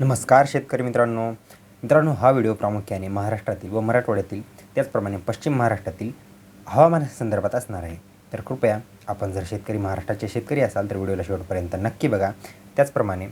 नमस्कार शेतकरी मित्रांनो. मित्रांनो हा व्हिडिओ प्रामुख्याने महाराष्ट्रातील व मराठवाड्यातील त्याचप्रमाणे पश्चिम महाराष्ट्रातील हवामानासंदर्भात असणार आहे. तर कृपया आपण जर शेतकरी महाराष्ट्राचे शेतकरी असाल तर व्हिडिओला शेवटपर्यंत नक्की बघा. त्याचप्रमाणे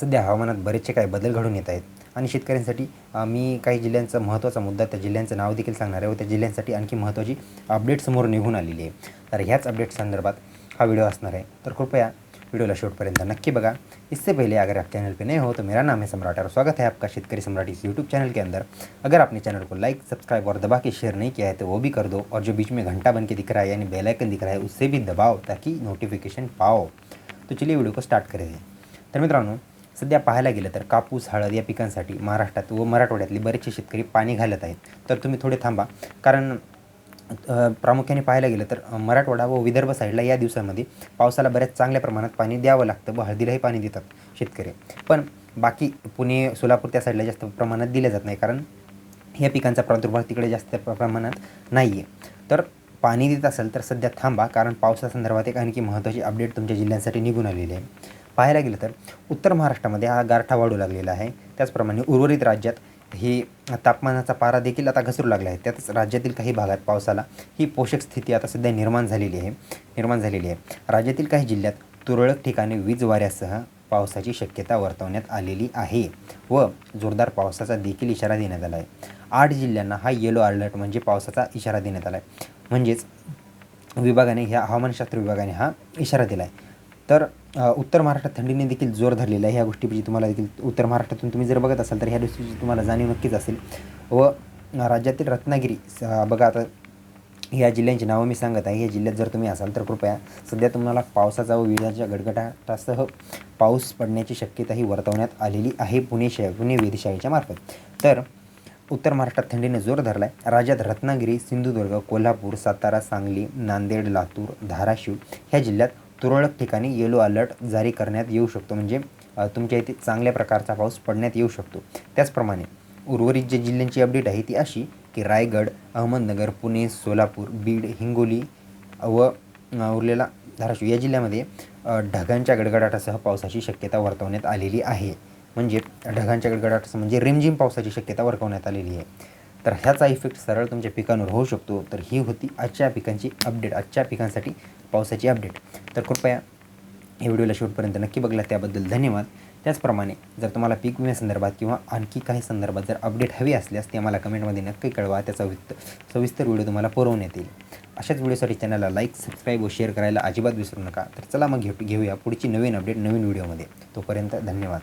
सध्या हवामानात बरेचसे काही बदल घडून येत आहेत. आणि शेतकऱ्यांसाठी मी काही जिल्ह्यांचा महत्त्वाचा मुद्दा त्या जिल्ह्यांचं नाव देखील सांगणार आहे व त्या जिल्ह्यांसाठी आणखी महत्त्वाची अपडेट समोर निघून आलेली आहे. तर ह्याच अपडेट संदर्भात हा व्हिडिओ असणार आहे. तर कृपया वीडियो ला शॉर्ट नक्की बगा इससे पहले अगर आप चैनल पे नए हो तो मेरा नाम है सम्राट और स्वागत है आपका शेतकरी सम्राट इस यूट्यूब चैनल के अंदर. अगर आपने चैनल को लाइक सब्सक्राइब और दबा के शेयर नहीं किया है तो वो भी कर दो और जो बीच में घंटा बन के दिख रहा है यानी बेल आइकन दिख रहा है उससे भी दबाओ ताकि नोटिफिकेशन पाओ. तो चलिए व्हिडिओ को स्टार्ट करें तर मित्रांनो, सध्या पाहायला गेलं तर कापूस, हळद या पिकांसाठी महाराष्ट्रात व मराठवाड्यातले बरेचसे शेतकरी पाणी घालत आहेत. तर तुम्ही थोडे थांबा, कारण प्रामुख्याने पाहायला गेलं तर मराठवाडा व विदर्भ साईडला या दिवसांमध्ये पावसाला बऱ्याच चांगल्या प्रमाणात पाणी द्यावं लागतं व हळदीलाही पाणी देतात शेतकरी. पण बाकी पुणे सोलापूर त्या साईडला जास्त प्रमाणात दिले जात नाही कारण या पिकांचा प्रादुर्भाव तिकडे जास्त प्र- प्रमाणात नाही आहे तर पाणी देत असेल तर सध्या थांबा कारण पावसासंदर्भात एक आणखी महत्त्वाची अपडेट तुमच्या जिल्ह्यांसाठी निघून आलेली आहे. पाहायला गेलं तर उत्तर महाराष्ट्रामध्ये हा गारठा वाढू लागलेला आहे. त्याचप्रमाणे उर्वरित राज्यात ही तापमानाचा पारा देखील आता घसरू लागला आहे. त्यातच राज्यातील काही भागात पावसाला ही पोषक स्थिती आता सध्या निर्माण झालेली आहे. निर्माण झालेली आहे. राज्यातील काही जिल्ह्यात तुरळक ठिकाणी वीज वाऱ्यासह पावसाची शक्यता वर्तवण्यात आलेली आहे व जोरदार पावसाचा देखील इशारा देण्यात आला आहे. आठ जिल्ह्यांना हा येलो अलर्ट म्हणजे पावसाचा इशारा देण्यात आला आहे. म्हणजेच विभागाने ह्या हवामानशास्त्र विभागाने हा इशारा दिला आहे. तर उत्तर महाराष्ट्रात थंडीने देखील जोर धरलेला आहे. ह्या गोष्टीची तुम्हाला देखील उत्तर महाराष्ट्रातून तुम्ही जर बघत असाल तर ह्या गोष्टीची तुम्हाला जाणीव नक्कीच असेल. व राज्यातील रत्नागिरी स- बघा आता या जिल्ह्यांची नावं मी सांगत आहे. या जिल्ह्यात जर तुम्ही असाल तर कृपया सध्या तुम्हाला पावसाचा व विजाच्या गडगडाटासह पाऊस पडण्याची शक्यताही वर्तवण्यात आलेली आहे पुणे शहर पुणे वेधशाळेच्या मार्फत. तर उत्तर महाराष्ट्रात थंडीने जोर धरला आहे राज्यात रत्नागिरी सिंधुदुर्ग कोल्हापूर सातारा सांगली नांदेड लातूर धाराशिव ह्या जिल्ह्यात तुरळक ठिकाणी येलो अलर्ट जारी करण्यात येऊ शकतो. म्हणजे तुमच्या इथे चांगल्या प्रकारचा पाऊस पडण्यात येऊ शकतो. त्याचप्रमाणे उर्वरित जे जिल्ह्यांची अपडेट आहे ती अशी की रायगड अहमदनगर पुणे सोलापूर बीड हिंगोली व उरलेला धाराशिव या जिल्ह्यामध्ये ढगांच्या गडगडाटासह पावसाची शक्यता वर्तवण्यात आलेली आहे. म्हणजे ढगांच्या गडगडाटासह म्हणजे रिमझिम पावसाची शक्यता वर्तवण्यात आलेली आहे. तर ह्याचा इफेक्ट सरळ तुमच्या पिकांवर होऊ शकतो. तर ही होती आजच्या पिकांची अपडेट आजच्या पिकांसाठी पावसाची अपडेट तर कृपया हे व्हिडिओला शेवटपर्यंत नक्की बघला. त्याबद्दल धन्यवाद. त्याचप्रमाणे जर तुम्हाला पीक विम्यासंदर्भात किंवा आणखी काही संदर्भात जर अपडेट हवी असल्यास ते आम्हाला कमेंटमध्ये नक्की कळवा. त्याचा वित्त सविस्तर व्हिडिओ तुम्हाला पुरवण्यात येईल अशाच व्हिडिओसाठी चॅनलला लाईक सबस्क्राईब व शेअर करायला अजिबात विसरू नका. तर चला मग घेऊ घेऊया पुढची नवीन अपडेट नवीन व्हिडिओमध्ये. तोपर्यंत धन्यवाद.